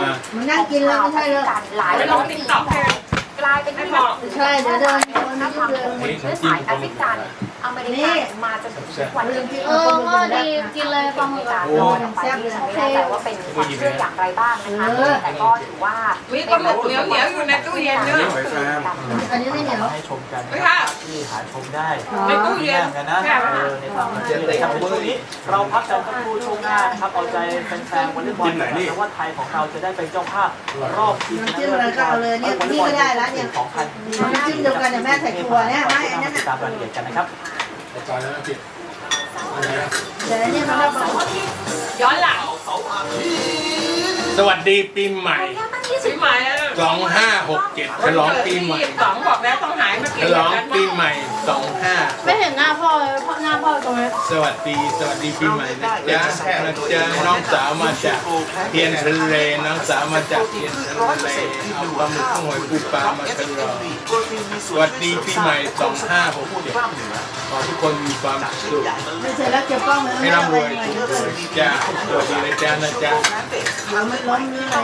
มา มันนั่งกินแล้วไม่ใช่เลยหลายแล้วลร้งอยติ๊กปีต็อกให้กลายเป็นที่นับถือใช่เดี๋ยวเดินถ้าทางเชื้อสายแอฟริกัน อเมริกันมาจนถึงทุกวันนี้เออก็ดีกินเลยปลาหมึกการลอยออกไปนี่ฉันไม่แน่ใจว่าเป็นความเชื่ออย่างไรบ้างนะคะแต่ก็ถือว่ามีปลาหมึกเหนียวเหนียวๆอยู่ในตู้เย็นเนอะอันนี้ไม่เหนียวให้ชมกันไม่ค่ะที่หาชมได้ในตู้เย็นง่ายกันนะแค่เออในความเชื่อเลยครับช่วงนี้เราพักกันสักครู่ช่วงหน้านะครับเอาใจแฟนๆวอลเลย์บอลนะว่าไทยของเราจะได้เป็นเจ้าภาพรอบชิงชนะจิ้มอะไรก็เอาเลยเนี่ยนี่ก็ได้แล้วเนี่ยของพันน้ำจิ้มเดียวกันเนี่ยแม่ใส่ถั่วเนี่ยให้อันนั้นติดน่ะตามรายละเอียดกันนะครับ ตอนนั้นผิดเดี๋ยวเนี่ยมันก็บอกย้อนหลังสวัสดีปีใหม่ปีใหม่ แล้ว2567ฉลองปีใหม่สองบอกแล้วต้องหายมาฉกินลองกันปีใหม่ไม่เห็นหน้าพ่อเลยเพราะหน้าพ่อตรงนี้25สวัสดีสวัสดีปีใหม่นะจ๊ะนะจ๊ะน้องสาวมาจากเทียนทะเลน้องสาวมาจากเทียนทะเลเอาปลาหมึกหอยปูปลามากันรอสวัสดีปีใหม่2567ขอทุกคนมีความสุขไม่เสร็จแล้วเก็บกล้องเลยให้ร่ำรวยทุกคนจ้าสวัสดีนะจ๊ะนะจ๊ะเราไม่ล้มนี่อะไร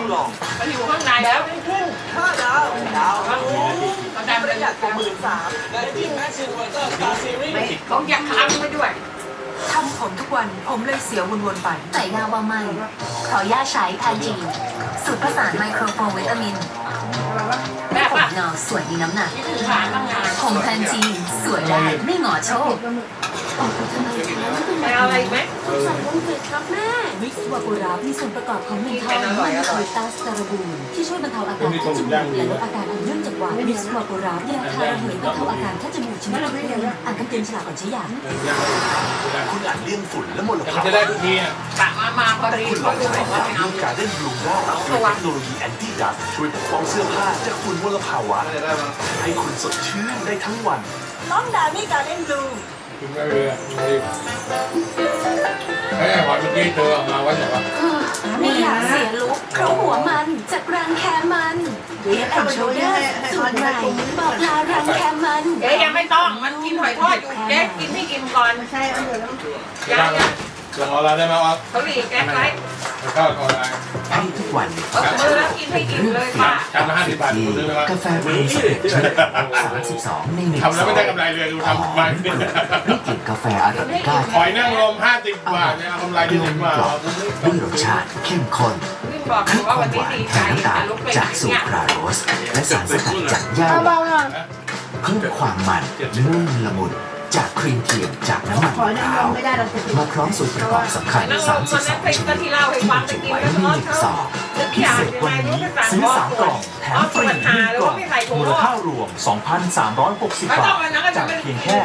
มันอยู่ข้างในแล้วห้าดาวดาวครับประกันประหยัดกว่าหมื่นสามและที่แมชชีนวอเตอร์สตาร์ซีรีส์ของอยากค้างไปด้วยทำผมทุกวันผมเลยเสียวนๆไปใส่งาวาไม่ขอย่าใช้แทนจีสูตรผสานไมโครโฟมวิตามินผมเงาสวยมีน้ำหนักผมแทนจีสวยได้ไม่หงอโชค ไม่เอาอะไรอีกไหมวิกซ์วาปูรามีส่วนประกอบของเมนทอลและวิตัสตาราบูนที่ช่วยบรรเทาอาการคัดจมูกและลดอาการอันเนื่องจากหวานวิกซ์วาปูราเนี่ยทาระเหยบรรเทาอาการคัดจมูกชนิดละเอียดอ่านคำเตือนฉลากก่อนใช้ยาคุณอาจเลี่ยงฝุ่นและมลแต่ภามันวจะได้ทุกทีอะปากมามาพอดีคุณลเขาองดูใช้บอกว่าสารไม่เอาด้วยการเล่นบลูด้าด้วยเทคโนโลยีแอนตี้ดัสช่วยปกป้องเสื้อผ้าจากฝุ่นมลภาวะให้คุณสดชื่นได้ทั้งวันต้องดานี่การเล่นบลู กินไม่เลยอะไม่เฮ้ยหอยเมื่อกี้เธอเอามาไว้ไหนวะไม่อยากเสียลุกเพราะหัวมันจากรังแคมันเรียกแอนโชเดอร์สูตรใหม่บอกลารังแคมันเจ๊ยังไม่ต้องมันกินหอยทอดอยู่เจ๊กินให้กินก่อนใช่เอาเดี๋ยวแล้วยังยังลองเอาอะไรได้ไหมวะเขาหลีกแก๊สไว้ ข้าวออนไลน์ให้ทุกวันเออมือแล้วกินให้กินเลยป่ะชามละห้าสิบบาทคุณซื้อไหมวะกาแฟบรูสำเร็จรูป32ในหนึ่งทำแล้วไม่ได้กำไรเลยดูทำมาได้กลิ่นกาแฟอาราบิก้าหอยนั่งลมห้าสิบบาทเนี่ยเอากำไรกที่ลไหนมมากล่อมด้วยรสชาติเข้มข้นขึ้นบอกอทั้ยู่งว่าควาวันมหนี้วานดีใจแทนน้ำตาจะลลุกไปไหนจากสูตเนี่รยคราโรสและสารสกัดจากหญ้าเอาหเบาวานหน่อยเพิ่มความมันนุ่มละมุน จากครีมเทียมจากน้ำมันขอนั่งลขางวไม่ได้เราจะติดมาพร้อมส่วนประกอบสำคัญนั่งลงวันนั้น32ไปชก็นิดที่เล่าให้ที่ฟับรงรไปจุกินไว้แล้วในก็หนึ่งเขาซองทุกพิอย่างเศษยังวันไงรู้นี้ไปสั่งซื้อบอกสามกล่องแถมเอาฟส่รีวนหหานึ่งหรือกล่อว่างไม่ใส่ถุงมูลห่อค่ารวม 2,360แล้วบาต้องทวันนั้นก็จะจากเป็นเพียงแค่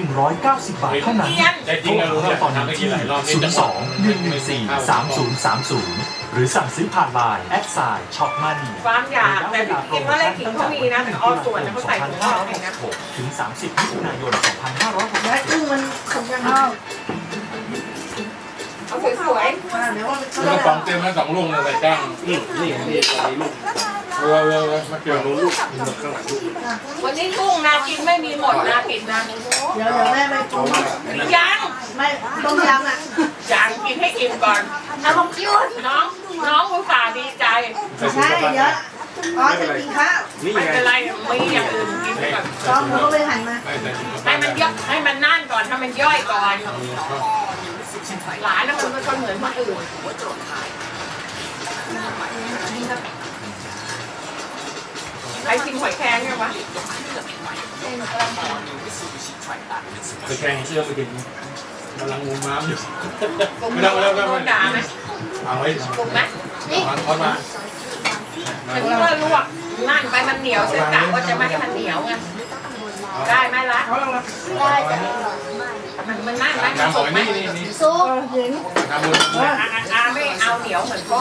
1,190 บาทเท่านั้นได้จริงนะรู้เนี่ยทำได้กี่หลายรอบนี่จังหวะ02 114 3030 หรือสั่งซื้อผ่านไลน์แอดไซน์ช็อปมานีความอยากแต่พี่กินว่าเลขขิงเขามีนะแต่เอาส่วนเขาใส่ถุงห่อให้นะถึง 30มิถุนายนแล้ว2566กุ้งมันสุกยังเอาเอาสวยเดี๋ยวว่าคุณกระป๋องเต็มแล้วสองลูกเลยใส่จ้างนี่นี่นี่ตอนนี้ลูกเออเออเออมาเกี่ยวนู้นลูกข้างหลังลูกๆวันนี้กุ้งนากินไม่มีหมดนากินนะเดี๋ยวเดี๋ยวแม่ไปปรุงยังไม่ต้มยำอะ ยังกินให้อิ่มก่อนเอาผมคิวน้องน้องอุตส่าห์ดีใจใช่เดี๋ยวอ๋อจะกินข้าวนี่ไม่ไงเป็นไรมีอย่างอื่นกินไปก่อนตอนเขาก็ไปหันมาให้มันย่อยให้มันนั่นก่อนให้มันย่อยก่อนหลานนะคุณเป็นคนเหมือนคนอื่นใครกินหอยแครงเนี่ยวะไปแข่งเชื่อไปถึง กำลังงมน้ำอยู่กลุ่มไม่โดต้องไม่ต้องนไม่ด่าต้องไหมเอาไว้กลุ่มไหมมันทอดมาแต่ที่ว่าลวกนั่นไปมันเหนียวเส้นกะว่าจะไม่ให้มันเหนียวไงได้ไหมล่ะได้จ้ะมันมันนั่นไหมน้ำหสุอกยไหมนี่นี่นี่ซุปหญิงทำมืออาอาอาไม่เอาเหนียวเหมือนพ่อ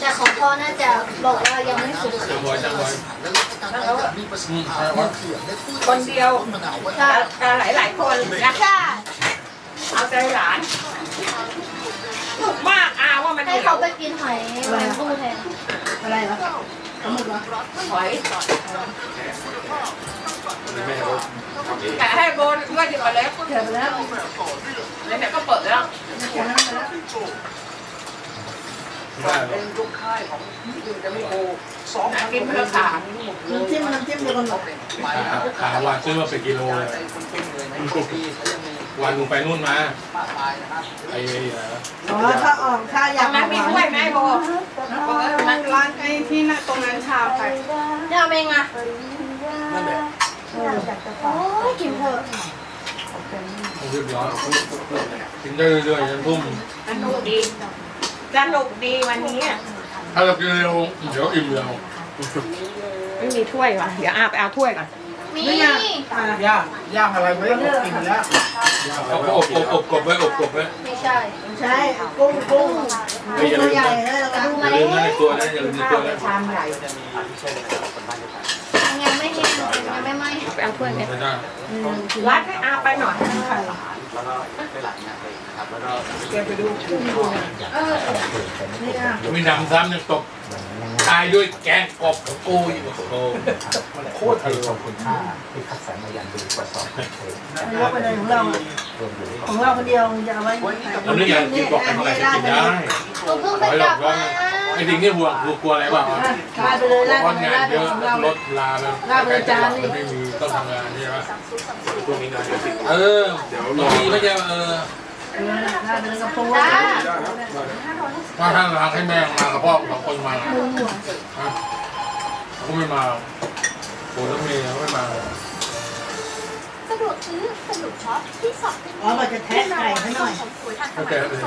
แต่ของพ่อน่าจะบอกว่ายังไม่สุกจังบอยจังบอยแล้วอืมเอาไว้คนเดียวใช่แต่หลายหลายๆคนนะใช่ เอาใจหลานสนุกมากอาว่ามันเหให้นียเขาวไปกินหอยแมงผู้แทนอะไรเหรอปลาหมึกเหรอหอยแต่ให้โบนด้วยดีกว่าเล็กเดี๋ยวไปแล้วแล้วเนี่ยก็เปิดแล้วเดี๋ยวนั่งไปแล้วรได้หรอเป็นลูกค่ายของยูจะไม่โอสองพันกินเพื่อขาน้ำจิ้มน้ำจิ้มเดียวกันหมดขาขาวันซื้อมาเป็นกิโลเลย คนเก่งเลยในปีเขายังมี วันลงไปนู่นมามากมายนะครับไอ้เหี้ยอ๋อถ้าออกถ้าอตยารกงนั้นมีถ้วยไหมโบร้านไอ้ที่น่ะตรงนั้นชาไปจะเอาเองอะนั่นแหละโอ้ยกินเถอะเรียบร้อยกินได้เรื่อยๆจนทุ่มสนุกดีสนุกดีวันนี้อะถ้าเรากินเร็วเดี๋ยวอิ่มเร็วไม่มีถ้วยว่ะเดี๋ยวอาไปเอาถ้วยก่อน มีย่างย่างอะไรไม่ได้กินแล้วเอาก็อบอบอบกบไว้อบกบไว้ไม่ใช่ใช่กุ้งกุ้งไม่อย่าตัลืวมใหญ่นะเลยเราดูอมาย่าแล้ลืมนะในวตัวนะอย่าลืมในตัวนะชามใหญ่จะมีอาทิเช่นนะครับคนบ้านเดียวกันยังไม่แห้งยังไม่ไหม้ไปเอาถ้วยเนี่ยไม่ได้รัดให้อาไปหน่อยแล้วก็ได้หลายอย่างเลยนะครับแล้วก็เออนี่อะมีนำซ้ำยังตก ตายด้วยแกงกบของกูอีกโอ้โหโคตรไทยทรงคุณค่าที่คัดสรรมาอย่างดีกว่าสองพันเพลงไม่ยกไปเลยของเรารวมอยู่ในของเราคนเดียวจะเอาไว้แล้วนี่อย่างที่บอกกันอะไรก็กินได้ผมเพิ่งไปร้อยหลกลัอกร้อมายไอ้สิ่งที่ห่วงคือกลัวอะไรบ้างลาไปเลยลาเพราะไปงานลาไปเยอะของเรา รถลาแบบลาไปเลยจานนี่ไม่มีต้องทำงานใช่ไหมช่วงนี้งานเยอะสิเออเดี๋ยวเราดีไม่ใช่เออ ลาไปเลยกับปูมาทางทางให้แม่มากับพ่อสองคนมาฮะเขาไม่มาโอ้ต้องมีเขาไม่มาสะดวกซื้อสะดวกช็อปที่สอบเป็นอ๋อมันจะแทะไก่ให้หน่อยของสวยทันสเข้ามัใจยเลย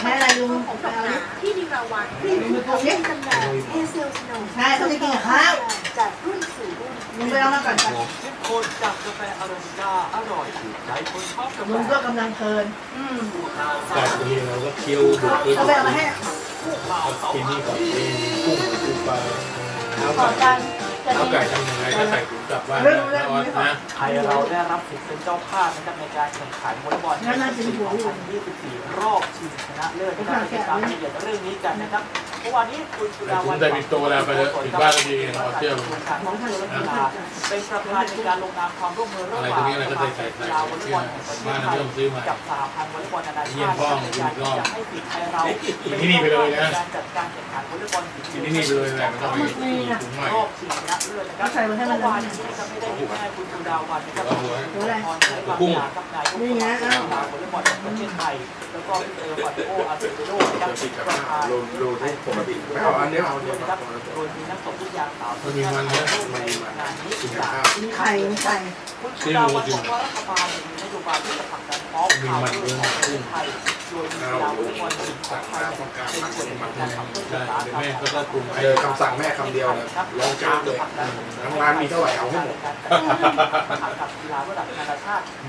แค่อะไรลุงของไปดอกเอาดิหนที่ดีราวันมือผมดิจำหน่ายเอเซลสโนว์ใช่เขาจะกินข้าว จากรุ่นสู่รุ่นมึงไปเอามาก่อนจ้ะเข้มข้นจากกาแฟอารมณ์กาอร่อยถูกใจคนชอบกาแฟมึงก็กำลังเพลินอืมแต่ทีนี้เราก็เคี่ยวดูดเขาไปเอามาให้ พวกเราเอาที่นี่ก่อนกินกุ้งกุ้งปลาขอจาน จะเอาดีไก่ทำยังไงก็ใส่ถุงกลับบ้านนะนะไทยเราได้รับสิทธิ์เป็นเจ้าภาพนะครับในการแข่งขันวอลเลย์บอล2024 รอบชิงชนะเลิศนะครับติดตามรายละเอียดเรื่องนี้กันนะครับเมื่อวานนี้คุณจุฬาวันได้ปิดโตแล้วไปเลยปิดบ้านก็ดีเราเที่ยวการท่องเที่ยวและกีฬาเป็นประธานในการลงนามความร่วมมือระหอะไรว่างตรงนี้อะไรก็ใส่ใส่ใส่กีฬาวอลเลย์บอลแห่งประเทศบ้านไทเรายไม่ต้องซื้อมากับสหพันธ์วอลเลย์บอลนานาเยี่ยชามติพ่อในการที่จะให้สิทธิ์ไทยเราที่นี่ไปเลยนะการจัดการแข่งขันวอลเลย์บอลหญิงกินที่นี่ไปเลยแหละไม่ต้องไปถุงใหม่รอบชิงชนะเลิศนะครับเมื่อวานนี้นะครับไม่ได้มีแค่คุณจุฬาวันนะครับเอาไว้ดูอะไรพรชัยบางอย่างกับนายกสมาคมกีฬาวอลเลย์บอลแห่งประเทศไทยแล้วก็พี่เออฟันโออาเซโดนะครับประธานโลโลที่ปกติไม่เอาอันนี้เอาโดยนะครับโดยมีนักตบลูกยางสาวมันมีมันเยอะงานนี้กินจากข้าวมีไข่มีไข่คุณจุฬาวันบอกว่ารัฐบาลมีนโยบายที่จะผลักดันพร้อมข่าวเรื่องของประเทศไทยโดยมีกีฬาวอลเลย์บอลหญิงของไทยเป็นส่วนหนึ่งการขับเคลื่อนได้สารแม่ก็ต้องปรุงให้เจอคำสั่งแม่คำเดียวเลยร้องจ้าเลยทางร้านมีเท่าไหร่เอาให้หมด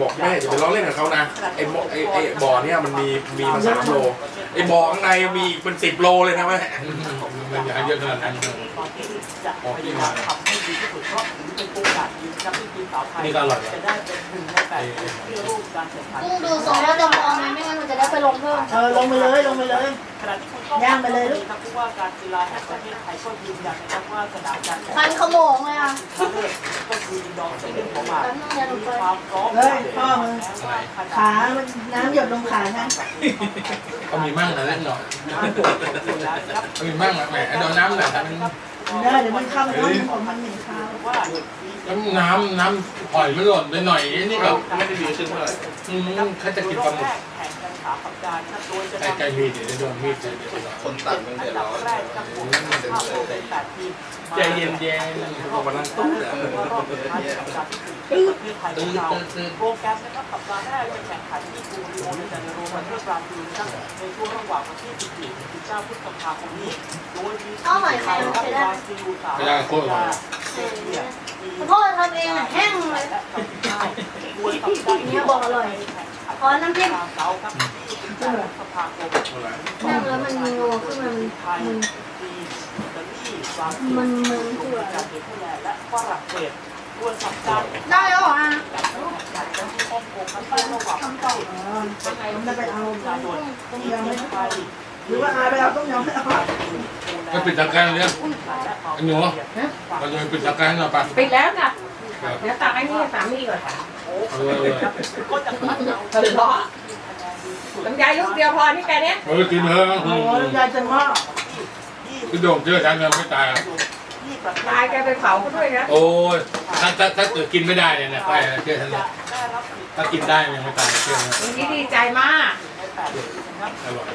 บอกแม่อย่าไปล้อเล่นกับเขานะไอ้บ่อไอ้บ่อเนี่ยมันมีมีมาสามโลไอ้บ่อข้างในมีเป็นสิบโลเลยนะแม่ เงินอย่ากเยอะขนาดนั้นตอนนี้จะพยายามทำให้ดีที่สุดเพราะถือเป็นโอกาสดีนะครับที่ทีมสาวไทยจะได้เป็นหนึ่งในแปดที่ร่วมการแข่งขันกุ้งดูทรงแล้วจะมองไหมไม่งั้นมันจะได้ไปลงเพิ่มเออลงไปเลยลงไปเลย ขณะที่คุณก้องย่างไปเลยลูก ครับผู้ว่าการกีฬาแห่งประเทศไทยก็ยืนยันนะครับว่าสนามการแข่งคัขันนขโมงเลยอะชนะเลิศก็คืออินดอร์สเตเดียมของมาแป๊บนึงอย่าลงไปความพร้อมเฮ้ยพ่อมึง ขามันน้ำหยดลงขานะก็มีมั่งนะเล่นหน่อยครับก็มีมั่งแหมโดนน้ำหน่อยแต่มันได้เดี๋ยวมันเข้ามาท้องผมมันเหม็นคาวว่าน้ำน้ำหอยมันหล่นไปหน่อยนี่ก็ไม่ได้ดีขึ้นเท่าไหร่อืมเขาจะกินปลาหมึก แข่งกันสามสัปดาห์นะครับโดยจะใกล้นำใกล้มีดเดี๋ยวจะโดนมีดเดี๋ยวจะโดน คนตัดมันอันเดือดดับร้อนแรกครับผมเข้าโเป็นแปดทีมใจเย็นเย็นวันนั้นตุ้มเลยรอบสุดท้ายสัปดาห์ที่สี่ประเทศไทยขตื่อนงเราตื่นตื่นโปรแกรมนะครับสัปดาห์แรกจะแข่งขันที่กรุงริโอเดจาเนโรประเทศบราซิลนะครับในช่วงระหว่างวันที่14ถึง19พฤษภาคมนี้ โดยมีทีมไทยและบราซิลสาวเซเบียพ่อทำเองอะแห้งเลยและเกาหลีใต้ดวลสัปดาห์ที่เนี่ยบอกอร่อย ขอน้ำจิ้ม เสาร์ครับที่งแล้วมันงัวขึ้นมามันจีนมันมันโรเปื่อยจากเนเธอร์แลนด์และฝรั่งเศสดวได้แล้วเหรออะจากการแข่งขันกันที่ฮ่องกงครับในระหว่างวันที่อ๋อผมจะไปเอากันยายนต้มยำไม่ไทยหรือว่าอาไปเอาต้มยำไม่เอาก็ปิดตะการเนี่ยหนูเราจะปิดตะการหน่อยปะปิดแล้วจ้ะเดี๋ยวตักไอ้นี่สามีก่อนค่ะ เออก็จะพัฒนาทะเลาะ ลำไยลูกเดียวพอนี่แกเนี้ยเออกินเถอะโอ้ยยายจะมากพี่โด่งเชื่อฉันยังไม่ตายตายแกไปเผาเขาด้วยนะโอ้ยถ้าถ้าถ้าเกิดกินไม่ได้เนี่ยนะไปเชื่อฉันเลยถ้ากินได้ยังไม่ตายเชื่อฉันวันนี้ดีใจมากอร่อย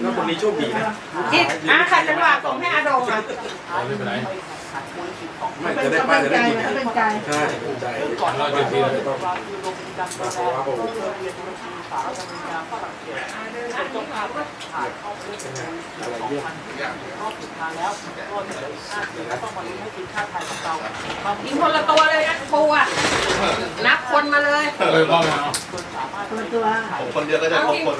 แล้วคนนี้โชคดีนะจิตอาคันจังหวะของให้อาดงอะเอาไม่เป็นไร ไม่จะได้ป้าจะได้กินเป็นใจใช่เป็นใจเราเต็มที่เลยมาเพราะว่าผมกินคนละตัวเลยนะปูอะนับคนมาเลยเออพ่อมาเอาตัวตัวผมคนเดียวก็จะครบคน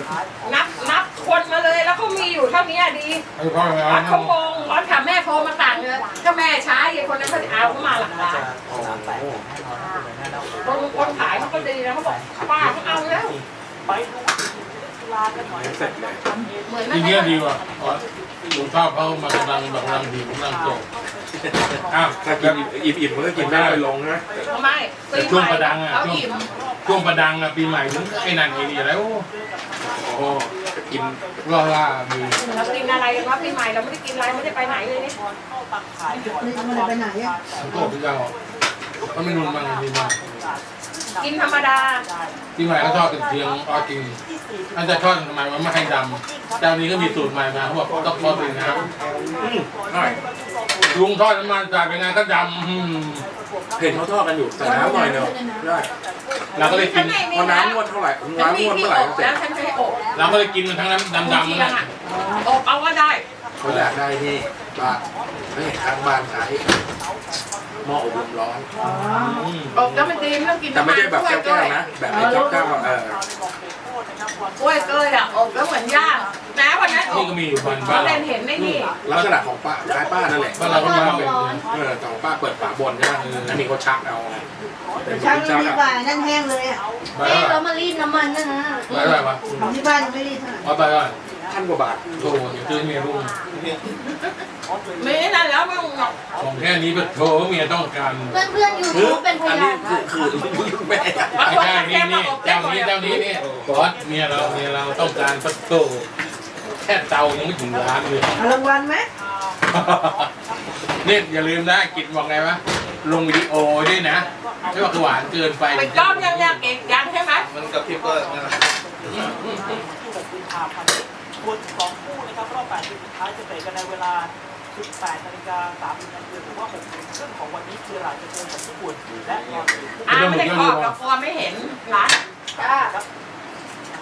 นับนับคนมาเลยแล้วเขามีอยู่เท่านี้ดีเออพ่อมาวัดเอาเขาโกงร้อนถามแม่โทรมา สั่งเลยถ้าแม่ช้าไอ้คนนั้นเขาจะเอาเขามาหลังร้านคนคนขายเขาก็ดีนะเขาบอกป้าเขาเอาแล้วไปดูกีฬากันหน่อยเสร็จเลยเหมือนอนั่ย่านงเงี้ยดีว่ะอ๋อผมชอบเขามากำลังแบบกำลังดีกำลังโตอ้าวถ้ากินอิ่มๆมันก็กินได้ไปลงนะไม่ปีแต่ใหช่วงม่ประดังอะเขาช่วงอิ่มช่วงประดังอะปีใหม่ถึงไอ้นั่นไอ้นี่แล้วโอ้ กินว่าว่ามีเรากินอะไรกันวะปีใหม่เราไม่ได้กินอะไรไม่ได้ไปไหนเลยนี่นี่มันไปไหนอะมันก็พี่เจ้าก็ไม่นุ่นมากดีมาก กินธรรมดาปีใหม่เขาชอบเป็นเทียงออจริงอันจะทอดทำไมมันไม่ให้ดำเจ้านี้ก็มีสูตรใหม่มาเขาบอกต้องทอดเป็นน้ำใช่ลุงทอดน้ำมันจ่ายเป็นไงก็ดำอืมเห็นเขาทอดกันอยู่ใส่น้ำหน่อยเนาะได้เราก็เลยกินพอน้ำงวดเท่าไหร่ฉันน้ำมีงวดที่เมื่อไหร่อบก็เสร็จแล้วฉันไม่อบเราก็เลยกินมันทั้งนั้นดำๆเที่นั่ยนงแหละอะอบเอาก็ได้เขาอยากได้ที่บ้านไม่เห็นทางบ้านใช้ หม้ออบลมร้อน อ๋ออืมอบแล้วมันดีไม่ต้องกินแต่ไม่ใช่แบบน้ำมันแก้วๆนะ แบบไอ้แก้วๆเออ กล้วยเกยอะอบแล้วเหมือนย่างนะวันนั้นอนี่บก็มีอยู่บ้านเขาบ้านเล่เรานเห็นในนี่ลักษณะของป้าคล้ายป้านั่นแหละบ้านเราก็มาเป็นเออแต่ของป้าเปิดฝาบนใช่ไหมอันนี้เขาชักเอาเป็นช่างชักดีอะกว่านั่นแห้งเลยอะบ้านแม่เราเรามารีดน้ำมันนะนะบ้านเราวะของที่บ้านยังไม่รีดเท่าไหร่ว่าบ้านเราท่านกว่าบาทโอ้โหเดี๋ยวซื้อเมียรุ่ง มีนั่นแล้วมึงของแค่นี้ก็โถเมียต้องการเพื่อนเพื่อนยูทูบเป็นพอันยานี้นคือคือแม่ไม่ใช่นี่นี่เจ้านี้เจ้านี้นี่บอสเมียเราเมียเราต้องการพัตโต้แค่เตายังไม่ถึงร้านเลยเอารางวัลไหมนี่อย่าลืมนะกิจบอกไงวะลงวิดีโอด้วยนะไม่ว่าหวานเกินไปไปก้อมยังยังเอกยังใช่ไหมมันกับพริบก็นั่นแหละกุมภาพันธ์ส่วนสองคู่นะครับรอบ8ทีมสุดท้ายจะเตะกันในเวลา 18นาฬิกา30นาทีหรือว่า6โมงครึ่งของวันนี้คือหลังจะเจอกับญี่ปุ่นและนอร์เวย์อ้าวไม่ได้ขอบกับกลัวไม่เห็นร้านจ้า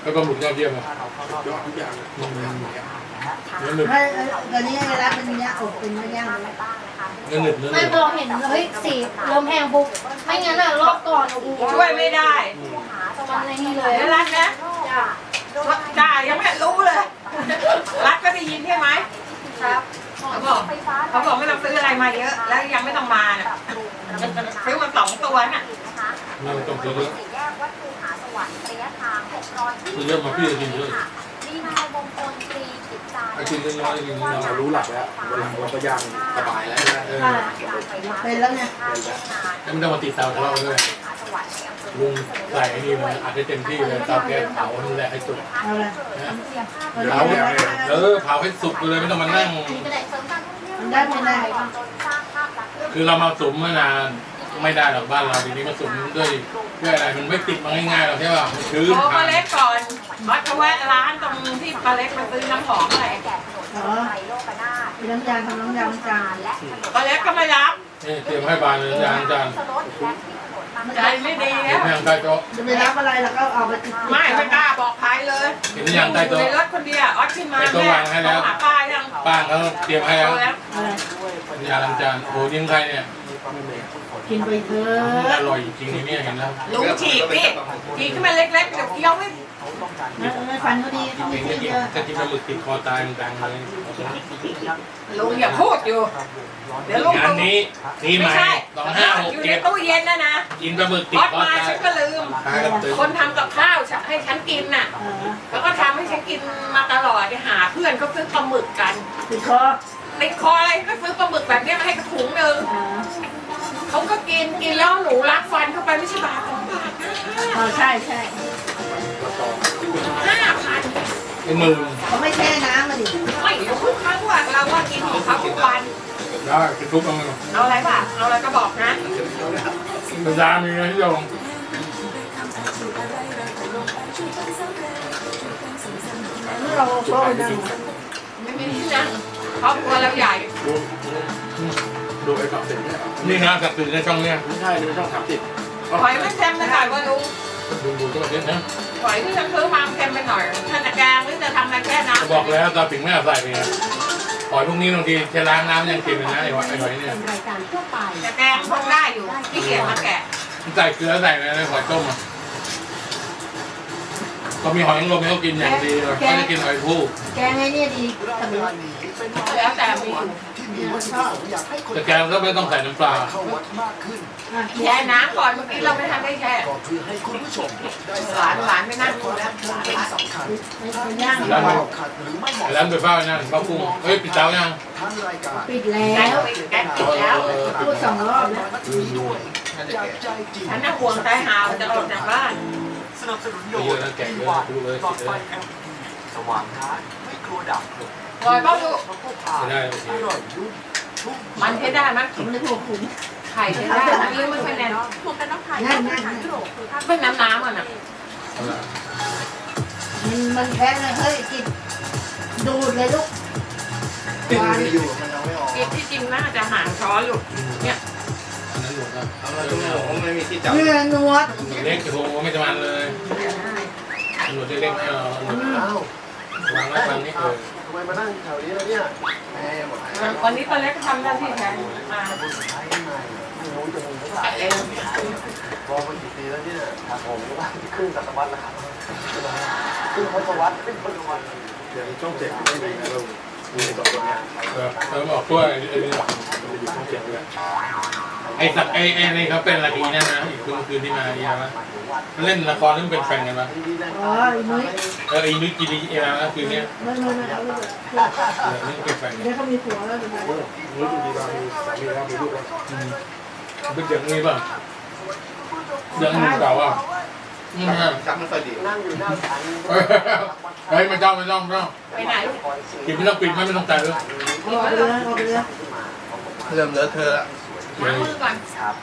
แล้วก็หมุนยอดเยี่ยมเลยยอดทุกอย่างเลยเนื้อหนึบไม่ตอนนี้เวลาเป็นย่างอบเป็นไม่ย่างเลยเนื้อหนึบเนื้อหไม่นึบพอเห็นเฮ้ยสีเริ่มแห้งปุ๊บไม่งั้นอะรอบก่อนโอ้โหช่วยไม่ได้มันอะไรนี่เลยเดี๋ยวรัดนะจ้ายังไม่รู้เลยรัดก็ได้ยินใช่ไหมครับเขาบอก เขาบอกไม่ต้องซื้ออะไรมาเยอะ แล้วยังไม่ต้องมาน่ะซื้อมาสองตัวน่ะไม่ต้องซื้อเยอะ สี่แยกวัดภูผาสวรรค์ระยะทาง600ซื้อเยอะมาพี่จะกินเยอะ มีนายวงกลตรีจิตจาไอ้กินน้อยๆกินน้อยเรารู้หลักแล้ววันหลังเราก็ย่างสบายแล้วนะๆเออเป็นแล้วไงแล้วไม่ต้องมาติดเตาทะเลาะด้วยลุงใส่ไอ้นี่เลยอัดได้เต็มที่เลยเตาแก๊สเผานี่แหละให้สุดเอาเลยนะเอาเผาเลยเออเผาให้สุกไปเลยไม่ต้องมานั่งมัน ได้ไม่ได้คือเรามาสุมมานานไม่ได้หรอกบ้านเราทีนี้มาสุมด้วยด้วยอะไรมันไม่ติดมาง่ายๆหรอกใช่ป่ะมันชื้นโทรทาปลานเล็กก่อนวัดเขาแวะร้านตรงที่ปลาเล็กมาซื้อน้ำหอมอะไรอ๋อเป็นน้ำยาทำน้ำยาล้างจานปลาเล็กก็ไม่รับนี่เตรียมให้บานเลยจานจาน ใจไม่ดีเห็นแล้วยังใต้โต๊ะจะไม่รับอะไรแล้วก็เอาไปติดไม่ไม่กล้าบอกใครเลยเห็นยังใต้อยู่โต๊ะในรถคนเดียวออสขึ้นมาไอ้ตัวแม่วางให้แล้วต้องหาป้ายังป้าเขาเตรียมให้แล้วอะไรยาล้างจานโอ้ยิงใครเนี่ย กินไปเถออะร่อยจริงๆเนี่ยเห็นแล้วลุงฉีกนี่ฉีกขึ้นมาเล็กๆเดี๋ยวเคี้ยวไม่ไม่ฟันเขาดีเขากิไม่นกิจะนกินเยอะจะกินปลาหมึกติดคอตายกลางๆเลยลุงอย่าพูดอยู่ เดี๋ยวลุงงานนี้นี่ไม่มาใช่สองห้าหกอยู่ในเจ็ดตู้เย็นนะนะกินปลาหมึกติอดอสคอมาตายฉันก็ลืมพากันตื่นคนทำกับข้าวให้ฉันกินน่ะ เออแล้วก็ทำให้ฉันกินมาตลอดหาเพื่อนก็ซื้อปลาหมึกกันติดคอติดคออะไรก็ซื้อปลาหมึกแบบเนี้ยมาให้กระถุงหนึ่งอ่า เขาก็กินกินแล้วหนูรักฟันเข้าไปไม่ใช่บาดของบาดนะอ๋อใช่ใช่แล้วก็เป็นหมื่นเขาไม่แช่น้ำมาดิไม่ทุกครั้งว่าเราว่ากินของเขาทุกวันได้เป็นทุกข์เอาเอาอะไรป่ะเอาอะไรก็บอกนะประจามีนะที่โยงเราโซ่นั่งไม่มีที่นั่งครอบครัวเราใหญ่ ดูดูไอ้สามสิบเนี่ยนี่นะกับตื่นในช่องเนี้ยไม่ใช่นี่เป็นช่องสามสิบหอยมันเค็มไปหน่อยว่าลุงดูดูตัวเนี้ยนะหอยที่จะซื้อมามันเค็มไปหน่อยถ้าจะแกงหรือจะทำอะไรแค่น้ำบอกแล้วตาปิ่งไม่เอาใส่ไปนะหอยพวกนี้บางทีจะล้างน้ำยังกินเลยนะไอ้หอยไอ้หอยเนี่ยรายการทั่วไปจะแกงคงได้อยู่ที่เกียจมาแกะใส่เกลือใส่อะไรหอยต้มอะก็มีหอยนางรมให้เขากินอย่างดีเลยเขาจะกินหอยผู้แกงไอ้นี่ดีทำไมแล้วแต่มี แต่แกงก็ไม่ต้องใส่น้ำปลาแช่น้ำก่อนเมื่อกี้เราไม่ทันได้แช่หลานหลานไม่นั่งดูแล้วหลานย่างแล้วแล้วไปเฝ้าไอ้นั่นเฝ้ากุ้งเฮ้ยปิดเตายังปิดแล้แกงวปิดแกงปิดแล้ว พูดสองรอบแล้วฉันน่ะห่วงใจหาวจะออกจากบ้าน สนับสนุนโดเยยอะนะแกงเยดีอะวันดูเลย หลอดคิดไฟเลย LED สว่างช้าไม่กลัวดับ ลอยเป้าดูข้าวโพดผ่าไม่ได้โอเคอร่อยนุ่มชุ่มมันใช้ได้มั้ยผมนึกว่าคุณไข่ใช้ได้มั้ยหรือไม่ค่อยแน่นนั่นนั่นเป็นน้ำน้ำอะนะเอาละมันมันแพ้เลยเฮ้ยกินดูดเลยลูกวานกินที่จริงน่าจะหางช้อนอยู่เนี่ยอันนั้นหมดแล้วเอามาตรงนี้ผมไม่มีที่จับเนื้อนัวเล็กโอ้โหไม่จะมันเลยหนวดเล็กๆไม่เอาหนวดวางไว้วางนี่เออทำ ไมมานั่งแถวนี้แล้วเนี่ยแม่หมดวันนี้ตอนแรกก็ทำหน้าที่แทนมา ไม่รู้จะมุงเท่าไหร่เองมองมากี่ปีแล้วเนี่ยครับผมก็ว่าครึ่งศตวรรษแล้วครับครึ่งทศวรรษครึ่งทศวรรษเดี๋ยวช่องเจ็ดไม่ดีนะลูกมีสองคนเนี่ยเออเออบอกด้วยไอ้นี่มันจะอยู่ช่องเจ็ดเลยไอ้สักไอ้ไอ้นี่เขาเป็นอะไรอีนั่นนะอีกคืนคืนที่มาอีอะไรเล่นละครเรื่องเป็นแฟนกันปะอ๋อไอ้นุ้ยเออไอ้นุ้ยกิริอะไรนะคืนเนี้ยไม่ไม่ไม่เอาเลยเออเรื่องเป็นแฟนกันเดี๋ยวเขามีผัวแล้วเดี๋ยวรู้ดูดีบ้างมีสามีแล้วมีลูกแล้วอืมเป็นเด็กนี่ป่ะเรื่องมึงเก่าอะอืมฮะชักไม่ค่อยดีนั่งอยู่หน้าศาลเฮ้ยเฮ้ยไม่ต้องไม่ต้องไม่ต้องไปไหนกินไม่ต้องปิดไม่ต้องใจเลยเอาไปเลยเอาไปเลยเริ่มเลอะเทอะแล้ว ล้างมือก่อน ครับ